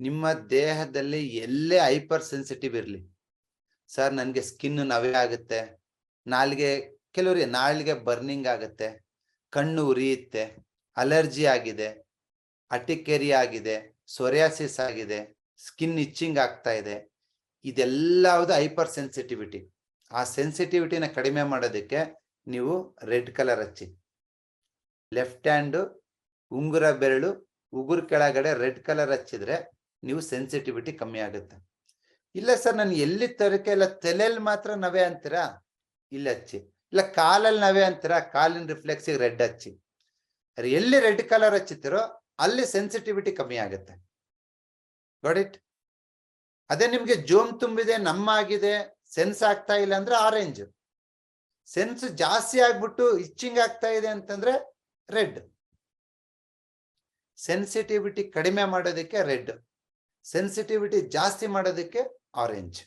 ನಿಮ್ಮ ದೇಹದಲ್ಲಿ ಎಲ್ಲೇ ಹೈಪರ್ ಸೆನ್ಸಿಟಿವ್ ಇರಲಿ. ಸರ್ ನನಗೆ ಸ್ಕಿನ್ ನವೆ ಆಗುತ್ತೆ. ನಾಲ್ಗೆ, ಕೆಲವರಿಗೆ ನಾಲ್ಗೆ ಬರ್ನಿಂಗ್ ಆಗುತ್ತೆ. ಕಣ್ಣು ಉರಿಯುತ್ತೆ. ಅಲರ್ಜಿ ಆಗಿದೆ. ಅಟಿಕೆರಿ ಆಗಿದೆ. ಸೊರಿಯಾಸಿಸ್ ಆಗಿದೆ. ಸ್ಕಿನ್ ಇಚ್ಚಿಂಗ್ ಆಗ್ತಾ ಇದೆ. ಇದೆಲ್ಲವುದು ಹೈಪರ್ ಸೆನ್ಸಿಟಿವಿಟಿ ಆ ಸೆನ್ಸಿಟಿವಿಟಿನ ಕಡಿಮೆ ಮಾಡೋದಕ್ಕೆ ನೀವು ರೆಡ್ ಕಲರ್ ಹಚ್ಚಿ. ಲೆಫ್ಟ್ ಹ್ಯಾಂಡು ಉಂಗುರ ಬೆರಳು ಉಗುರು ಕೆಳಗಡೆ ರೆಡ್ ಕಲರ್ ಹಚ್ಚಿದ್ರೆ ನೀವು ಸೆನ್ಸಿಟಿವಿಟಿ ಕಮ್ಮಿ ಆಗುತ್ತೆ. ಇಲ್ಲ ಸರ್ ನಾನು ಎಲ್ಲಿ ತರಕೆ, ಇಲ್ಲ ತಲೆಯಲ್ಲಿ ಮಾತ್ರ ನವೆ ಅಂತೀರಾ? ಇಲ್ಲಿ ಹಚ್ಚಿ ಇಲ್ಲ ಕಾಲಲ್ಲಿ ನವೆ ಅಂತೀರಾ? ಕಾಲಿನ ರಿಫ್ಲೆಕ್ಸಿಗೆ ರೆಡ್ ಹಚ್ಚಿ ಎಲ್ಲಿ ರೆಡ್ ಕಲರ್ ಹಚ್ಚುತ್ತೀರೋ ಅಲ್ಲಿ ಸೆನ್ಸಿಟಿವಿಟಿ ಕಮ್ಮಿ ಆಗುತ್ತೆ. ಗಾಟ್ ಅದೇ ನಿಮ್ಗೆ ಜೋಮ್ ತುಂಬಿದೆ ನಮ್ಮ ಆಗಿದೆ ಸೆನ್ಸ್ ಆಗ್ತಾ ಇಲ್ಲ ಅಂದ್ರೆ ಆರೆಂಜ್ ಸೆನ್ಸ್ ಜಾಸ್ತಿ ಆಗ್ಬಿಟ್ಟು ಇಚ್ಚಿಂಗ್ ಆಗ್ತಾ ಇದೆ ಅಂತಂದ್ರೆ ರೆಡ್. ಸೆನ್ಸಿಟಿವಿಟಿ ಕಡಿಮೆ ಮಾಡೋದಕ್ಕೆ ರೆಡ್. ಸೆನ್ಸಿಟಿವಿಟಿ ಜಾಸ್ತಿ ಮಾಡೋದಕ್ಕೆ ಆರೆಂಜ್